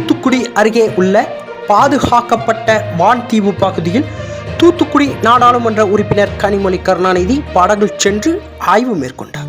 தூத்துக்குடி அருகே உள்ள பாதுகாக்கப்பட்ட வான் தீவு பகுதியில் தூத்துக்குடி நாடாளுமன்ற உறுப்பினர் கனிமொழி கருணாநிதி படகு சென்று ஆய்வு மேற்கொண்டார்.